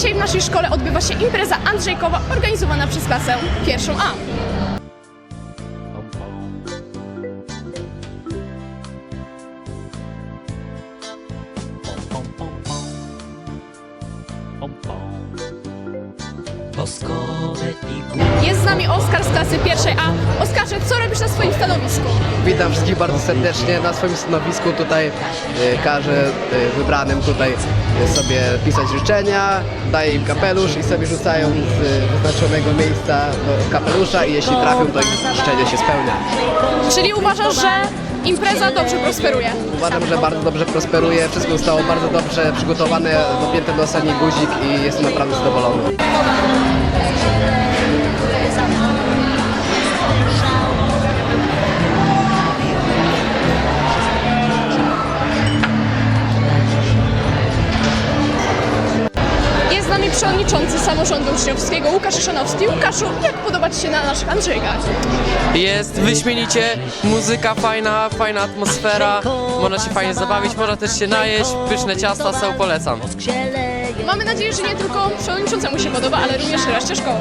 Dzisiaj w naszej szkole odbywa się impreza Andrzejkowa organizowana przez klasę pierwszą A. Jest z nami Oskar z klasy pierwszej A. Oskarze, co robisz na swoim stanowisku? Witam wszystkich bardzo serdecznie. Na swoim stanowisku tutaj y, każę y, wybranym tutaj y, sobie pisać życzenia, daję im kapelusz i sobie rzucają z y, wyznaczonego miejsca do kapelusza i jeśli trafią, to ich życzenie się spełnia. Czyli uważasz, że impreza dobrze prosperuje? Uważam, że bardzo dobrze prosperuje, wszystko zostało bardzo dobrze przygotowane, dopięte do ostatni guzik i jestem naprawdę zadowolony. Nami przewodniczący samorządu uczniowskiego Łukasz Szanowski. Łukaszu, jak podoba Ci się na naszych Andrzejkach? Jest wyśmienicie, muzyka fajna, fajna atmosfera, można się fajnie zabawić, można też się najeść, pyszne ciasta są, polecam. Mamy nadzieję, że nie tylko przewodniczącemu się podoba, ale również reszcie szkoły.